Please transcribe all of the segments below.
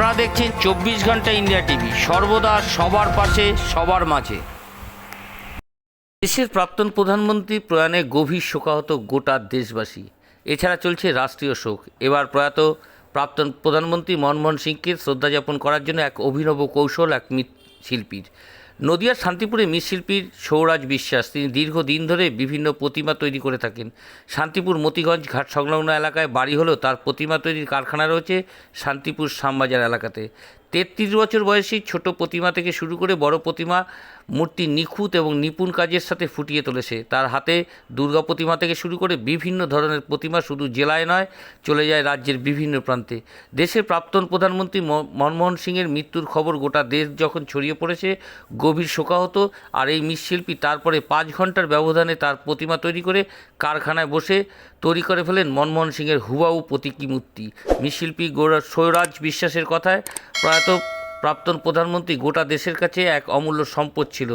আপনারা দেখছেন চব্বিশ ঘণ্টা ইন্ডিয়া টিভি। সর্বদা সবার পাশে, সবার মাঝে। দেশের প্রাক্তন প্রধানমন্ত্রী প্রয়াণে গভীর শোকাহত গোটা দেশবাসী। এছাড়া চলছে রাষ্ট্রীয় শোক। এবার প্রয়াত প্রাক্তন প্রধানমন্ত্রী মনমোহন সিংকে শ্রদ্ধা জ্ঞাপন করার জন্য এক অভিনব কৌশল, এক মৃৎ শিল্পীর নদিয়ার শান্তিপুরে মৃৎশিল্পীর সৌরাজ বিশ্বাস। তিনি দীর্ঘদিন ধরে বিভিন্ন প্রতিমা তৈরি করে থাকেন। শান্তিপুর মতিগঞ্জ ঘাট সংলগ্ন এলাকায় বাড়ি হলেও তার প্রতিমা তৈরির কারখানা রয়েছে শান্তিপুর শ্যামবাজার এলাকাতে। তেত্রিশ বছর বয়সী ছোট প্রতিমা থেকে শুরু করে বড় প্রতিমা মূর্তি নিখুঁত এবং নিপুণ কাজের সাথে ফুটিয়ে তুলেছে। তার হাতে দুর্গা প্রতিমা থেকে শুরু করে বিভিন্ন ধরনের প্রতিমা শুধু জেলায় নয়, চলে যায় রাজ্যের বিভিন্ন প্রান্তে। দেশের প্রাক্তন প্রধানমন্ত্রী মনমোহন সিংয়ের মৃত্যুর খবর গোটা দেশ যখন ছড়িয়ে পড়েছে, গভীর শোকাহত। আর এই মৃৎশিল্পী তারপরে পাঁচ ঘণ্টার ব্যবধানে তার প্রতিমা তৈরি করে কারখানায় বসে তৈরি করে ফেলেন মনমোহন সিংয়ের হুবাউ প্রতীকী মূর্তি। মৃৎশিল্পী গৌরা সৌরাজ বিশ্বাসের কথায় প্রয়াত প্রাক্তন প্রধানমন্ত্রী গোটা দেশের কাছে এক অমূল্য সম্পদ ছিল।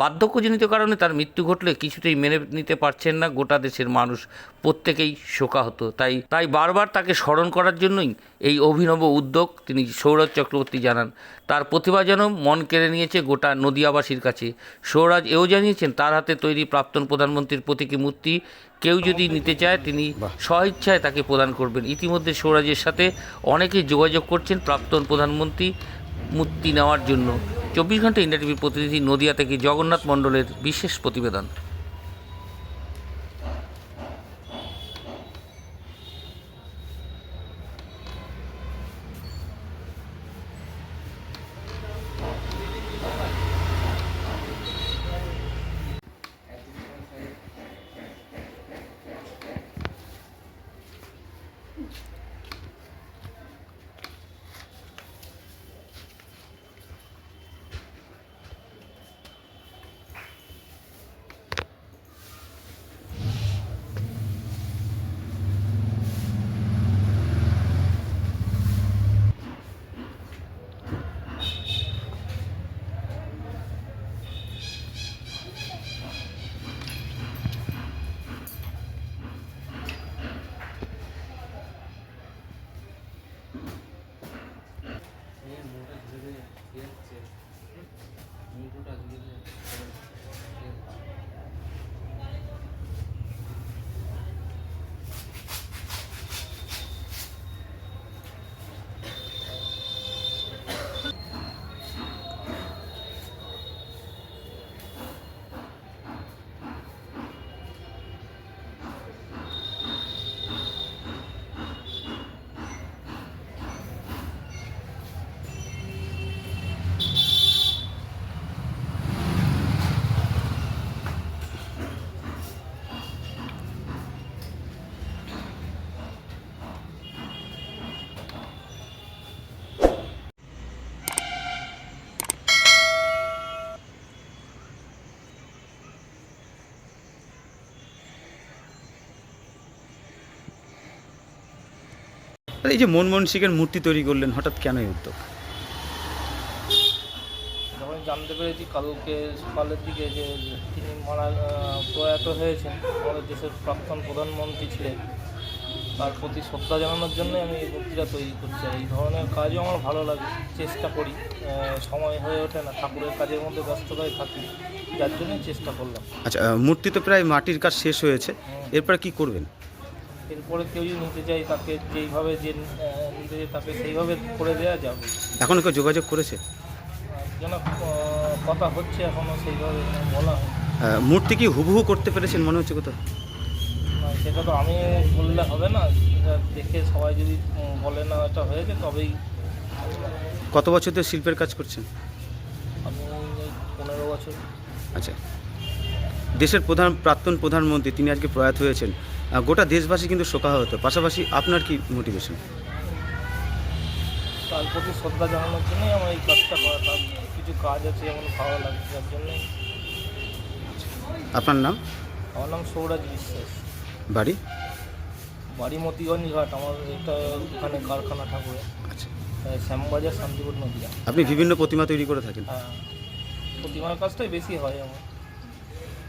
বার্ধক্যজনিত কারণে তার মৃত্যু ঘটলে কিছুতেই মেনে নিতে পারছেন না গোটা দেশের মানুষ। প্রত্যেকেই শোকাহত। তাই তাই বারবার তাকে স্মরণ করার জন্যই এই অভিনব উদ্যোগ তিনি সৌরভ চক্রবর্তী জানান। তার প্রতিভা যেন মন কেড়ে নিয়েছে গোটা নদিয়াবাসীর কাছে। সৌরাজ এও জানিয়েছেন তার হাতে তৈরি প্রাক্তন প্রধানমন্ত্রীর প্রতীকী মূর্তি কেউ যদি নিতে চায় তিনি স্বইচ্ছায় তাকে প্রদান করবেন। ইতিমধ্যে সৌরাজের সাথে অনেকেই যোগাযোগ করছেন প্রাক্তন প্রধানমন্ত্রী। মূর্তি নেওয়ার জন্য। চব্বিশ ঘণ্টা ইন্ডিয়া টিভির প্রতিনিধি নদিয়া থেকে জগন্নাথ মণ্ডলের বিশেষ প্রতিবেদন। দুটা এই যে মনমোহন সিংয়ের মূর্তি তৈরি করলেন হঠাৎ কেন এই উদ্যোগ? যখন জানতে পেরেছি কালকে সকালের দিকে যে তিনি মারা প্রয়াত হয়েছেন আমাদের দেশের প্রাক্তন প্রধানমন্ত্রী ছিলেন তার প্রতি শ্রদ্ধা জানানোর জন্য আমি এই মূর্তিটা তৈরি করছি। এই ধরনের কাজও আমার ভালো লাগে চেষ্টা করি সময় হয়ে ওঠে না ঠাকুরের কাজের মধ্যে ব্যস্ততায় থাকি যার জন্যই চেষ্টা করলাম। আচ্ছা মূর্তি তো প্রায় মাটির কাজ শেষ হয়েছে এরপরে কি করবেন? এরপরে কেউ যদি নিতে চাই তাকে যেইভাবে যে নিতে চাই তাকে সেইভাবে করে দেওয়া যাবে। এখনও কেউ যোগাযোগ করেছে? যেন কথা হচ্ছে এখনও সেইভাবে বলা হয়। মূর্তি কি হুবহু করতে পেরেছেন মনে হচ্ছে কোথাও? সেটা তো আমি বললে হবে না। দেখে সবাই যদি বলে না এটা হয়েছে তবেই কত বছর ধরে শিল্পের কাজ করছেন? আমি পনেরো বছর। আচ্ছা। দেশের প্রধান প্রাক্তন প্রধানমন্ত্রী তিনি আজকে প্রয়াত হয়েছেন। গোটা দেশবাসী কিন্তু শোকাহত। পাশাপাশি আপনার কি মোটিভেশন তার প্রতি শ্রদ্ধা জানানোর জন্যই আমার এই কাজটা করা। কিছু কাজ আছে যেমন ভালো লাগে যার জন্যই। আপনার নাম? আমার নাম সৌরাজ বিশ্বাস। বাড়ি? বাড়ি মতিগঞ্জ ঘাট আমার এটা ওখানে কারখানা ঠাকুরে। আচ্ছা। শ্যামবাজার শান্তিপুর নদীয়া। আপনি বিভিন্ন প্রতিমা তৈরি করে থাকেন? হ্যাঁ। প্রতিমার কাজটাই বেশি হয় আমার।